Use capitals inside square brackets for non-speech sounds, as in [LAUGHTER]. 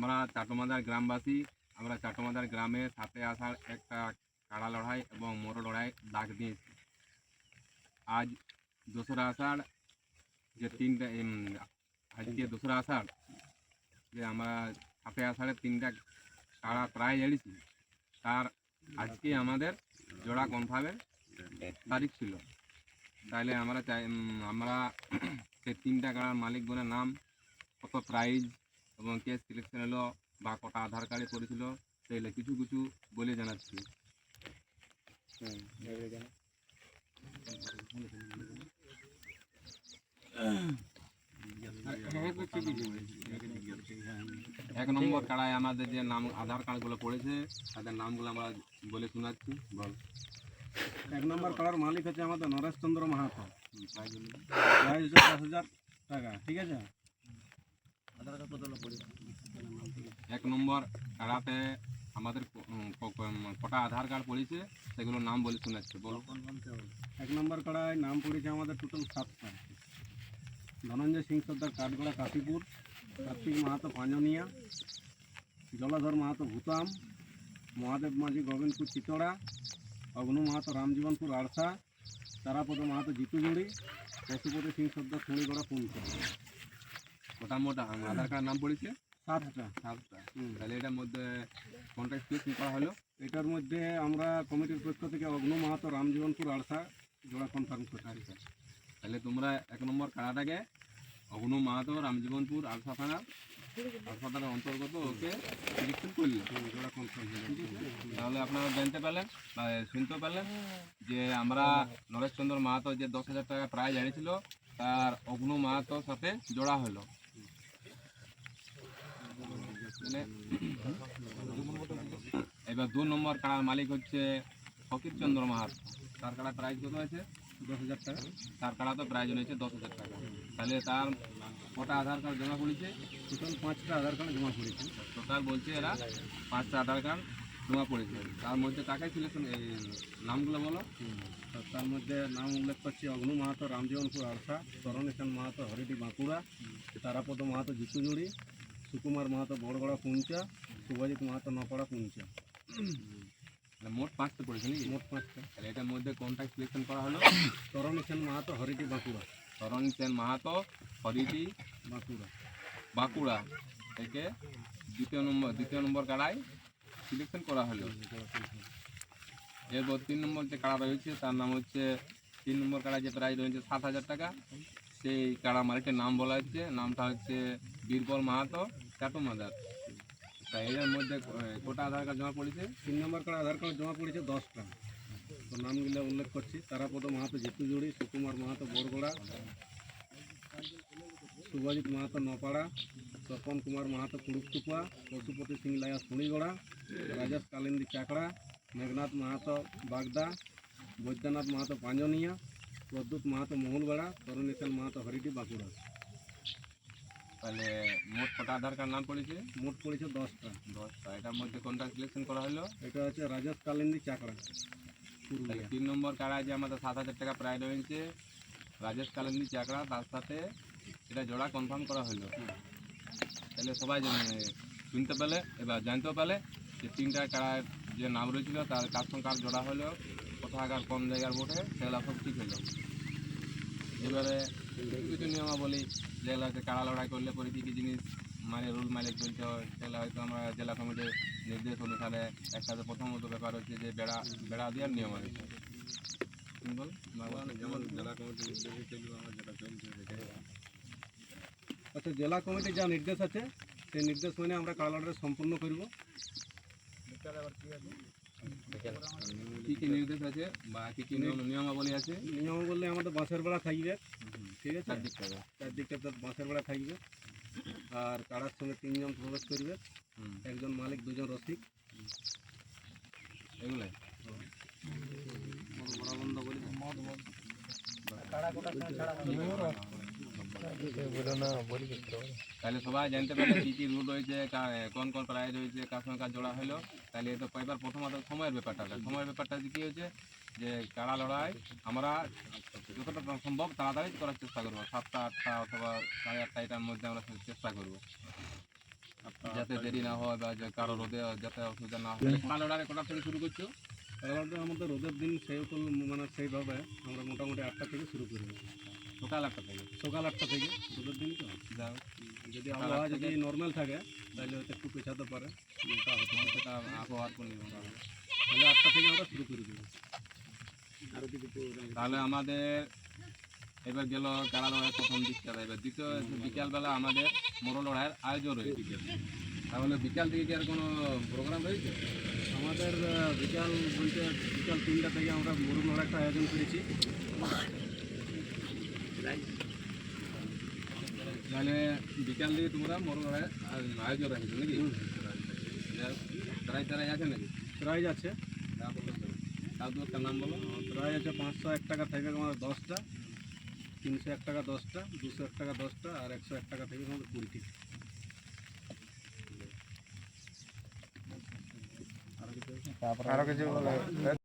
আমরা চাটমাদার গ্রামবাসী, আমরা চাটমাদার গ্রামে সাথে আসার একটা কাড়া লড়াই এবং মোড় লড়াই ডাক দিয়েছি। আজ দোসরা আষাঢ় যে তিনটা আজকে দোসরা আষাঢ় যে আমরা সাথে আষাঢ়ে তিনটা কাড়া প্রায় জেড়েছি তার আজকে আমাদের জোড়া কনফার্মের তারিখ ছিল। তাহলে আমরা চাই আমরা [CLEARS THROAT] সেই তিনটা কাড়ার মালিকগণের নাম, কত প্রাইজ এবং কে সিলেকশন হলো বা কটা আধার কার্ডে করেছিল সেইগুলো কিছু কিছু বলে জানাচ্ছি। এক নম্বর কাড়ায় আমাদের যে নাম আধার কার্ডগুলো পড়েছে তাদের নামগুলো আমরা বলে শোনাচ্ছি বল। এক নম্বর কালার মালিক হচ্ছে আমাদের মাহাতো। দিন। প্রাইস হচ্ছে দশ হাজার টাকা ঠিক আছে? এক নম্বর কাড়াতে আমাদের কটা আধার কার্ড পড়েছে, সেগুলোর নাম বলে শোনাচ্ছে বলো। এক নম্বর কাড়ায় নাম পড়েছে আমাদের টোটাল সাতটা ধনঞ্জয় সিং সর্দার, কাঠগড়া, কাশীপুর, কার্তিক মাহাতো, পাঁজনিয়া, জলাধর মাহাতো, ভূতাম, মহাদেব মাঝি, গোবিন্দপুর, চিতড়া, অগ্নু মাহাতো, রামজীবনপুর, আড়সা, তারাপদ মাহাতো জিতুজুড়ি পশুপতি সিং সর্দার, শুনিগড়া পুনচা ওটা মোটা আধার কার্ড নাম পড়েছে? সাতটা সাতটা। তাহলে এটার মধ্যে কোনটা সিলেকশন করা হলো? এটার মধ্যে আমরা কমিটির পক্ষ থেকে অগ্নু মাহাতো রামজীবনপুর আড়সা জোড়া কনফার্ম করছি আচ্ছা তাহলে তোমরা এক নম্বর কাড়াটাকে অগ্নু মাহাতো রামজীবনপুর আলসা থানা থানার অন্তর্গত ওকে সিলেকশন করলে। জোড়া কনফার্ম তাহলে আপনারা জানতে পারলেন শুনতে পারলেন যে আমরা নরেশচন্দ্র মাহাতো যে দশ হাজার টাকা প্রায় জানিয়েছিল তার অগ্নু মাহাতোর সাথে জোড়া হলো। এবার দু নম্বর কাড়ার মালিক হচ্ছে ফকিরচন্দ্র মাহাতো। তার কাড়া প্রাইস কত আছে দশ হাজার টাকা। তার কাড়া তো প্রাইজ হয়েছে দশ হাজার টাকা। তাহলে তার কটা আধার কার্ড জমা করেছে? টোটাল পাঁচটা আধার কার্ড জমা করেছি। টোটাল বলছে এরা পাঁচটা আধার কার্ড জমা পড়েছে তার মধ্যে কাকে এই নামগুলো বলো। তার মধ্যে নাম উল্লেখ করছি অগ্নু মাহাতো রামজীবনপুর আড়সা তরণীশন মাহাতো হরিডি বাঁকুড়া তারাপদ মাহাতো জিতুজুড়ি সুকুমার মাহাতো বড়গড়া পুঞ্চা শুভজিৎ মাহাতো নপাড়া পুঞ্চা মোট পাঁচটা পড়েছে নাকি? মোট পাঁচটা। তাহলে এটার মধ্যে কোনটা সিলেকশন করা হলো? তরণীশন মাহাতো হরিডি বাঁকুড়া। শরণ সেন মাহাতো হরিটি বাঁকুড়া। বাঁকুড়া। থেকে দ্বিতীয় নম্বর দ্বিতীয় নম্বর কাড়ায় সিলেকশন করা হলো। এরপর তিন নম্বর যে কাড়া রয়েছে তার নাম হচ্ছে তিন নম্বর কাড়া যে প্রাইস রয়েছে সাত হাজার টাকা। সেই কাড়া মালিকের নাম বলা হচ্ছে। নামটা হচ্ছে বীরবল মাহাতো চাটু মাদার তা এদের মধ্যে কোটা আধার কার্ড জমা পড়েছে। তিন নম্বর কার্ড আধার কার্ড জমা পড়েছে দশটা তো নামগুলো উল্লেখ করছি। তারাপদ মাহাতো জিতুজুড়ি সুকুমার মাহাতো বড়গড়া, শুভজিৎ মাহাতো নপাড়া, তপন কুমার মাহাতো কুড়ুকটুকুয়া পশুপতি সিং লায়া শুনিগড়া রাজেশ কালিন্দি চাকড়া, মেঘনাথ মাহাতো বাগদা, বৈদ্যনাথ মাহাতো পাঁজনিয়া প্রদ্যুৎ মাহাতো মহুলগড়া তরুণীশাল মাহাতো হরিটি বাঁকুড়া। তাহলে মোট কটা আধার কার্ড নাম পড়েছে? মোট পড়েছে দশটা। দশটা। এটার মধ্যে কোনটা সিলেকশন করা হলো? এটা হচ্ছে রাজেশ কালিন্দি তাহলে তিন নম্বর কাড়ায় যে আমাদের সাত হাজার টাকা প্রায় রয়েছে। রাজেশ কালেন্দি চাকরা তার সাথে এটা জোড়া কনফার্ম করা হলো। তাহলে সবাই জানে- শুনতে পেলে এবার জানতেও পেলে যে তিনটা কাড়ায় যে নাম রয়েছিল তার কার সঙ্গে কার জোড়া হলো। কোথাকার কম জায়গার ভোটে সেগুলো সব ঠিক হলো। এবারে কিছু নিয়মাবলী যেগুলোকে কাড়া লড়াই করলে পরে কী কী জিনিস মানে রুল মাইলে চলতে হয়? সেগুলো হয়তো আমরা জেলা কমিটির নির্দেশ অনুসারে একসাথে প্রথমত ব্যাপার হচ্ছে যে বেড়া বেড়া দেওয়ার নিয়ম আছে। তুমি যেমন জেলা কমিটির নির্দেশে চলবে আমার যেটা চলছে আচ্ছা জেলা কমিটির যা নির্দেশ আছে সেই নির্দেশ মেনে আমরা কালারটা সম্পূর্ণ করব? কী কী নির্দেশ আছে বা কী কী নিয়ম নিয়মাবলী আছে? নিয়ম বললে আমাদের বাঁশের বেড়া থাকবে ঠিক আছে? তার দিক চারদিকটা তো বাঁশের বেড়া থাকবে। আর কাড়ার সঙ্গে তিনজন প্রবেশ করবে। একজন মালিক দুজন রসিক। এগুলাই। বন্ধ বলি তাহলে সবাই জানতে পারলে কী কী রুল রয়েছে কোন কোন প্রায় রয়েছে কার সঙ্গে কার জোড়া হলো। তাহলে এ তো এবার প্রথমত সময়ের ব্যাপারটা। সময়ের ব্যাপারটা কী হয়েছে যে কাড়া লড়াই আমরা যতটা সম্ভব তাড়াতাড়ি করার চেষ্টা করব। সাতটা আটটা অথবা সাড়ে আটটা এটার মধ্যে আমরা চেষ্টা করব। যাতে দেরি না হয় বা যে কারও রোদে যাতে অসুবিধা না হয়। কাল অর্ডারে কটা থেকে শুরু করছ? আমাদের রোদের দিন সেই মানে সেইভাবে আমরা মোটামুটি আটটা থেকে শুরু করি। সকাল একটা থেকে। সকাল আটটা থেকে। রোদের দিন তো? যাও। যদি আবহাওয়া যদি নর্মাল থাকে তাহলে হয়তো একটু পেছাতে পারে। সেটা আবহাওয়ার নির্ভর করে। তাহলে আটটা থেকে আমরা শুরু করে দেবো। আরও কিছু তাহলে আমাদের এবার গেল কারা লড়াই প্রথম দিকটা। এবার দ্বিতীয় বিকালবেলা আমাদের মোড় লড়াইয়ের আয়োজন রয়েছে। তাহলে বিকাল থেকে কি আর কোনো প্রোগ্রাম রয়েছে? আমাদের বিকাল বলতে বিকাল তিনটা থেকে আমরা মুরুগ লড়াই একটা আয়োজন করেছি। মানে বিকাল দিকে তোমরা লড়াই আয়োজন রাখছো নাকি? তারাই তারাই আছে নাকি? প্রাইজ আছে। তার দু একটা নাম বলো। প্রাইজ আছে পাঁচশো এক টাকা থেকে আমাদের দশটা তিনশো এক টাকা দশটা দুশো এক টাকা দশটা আর একশো এক টাকা থেকে আমাদের কুড়িটি। আরও কিছু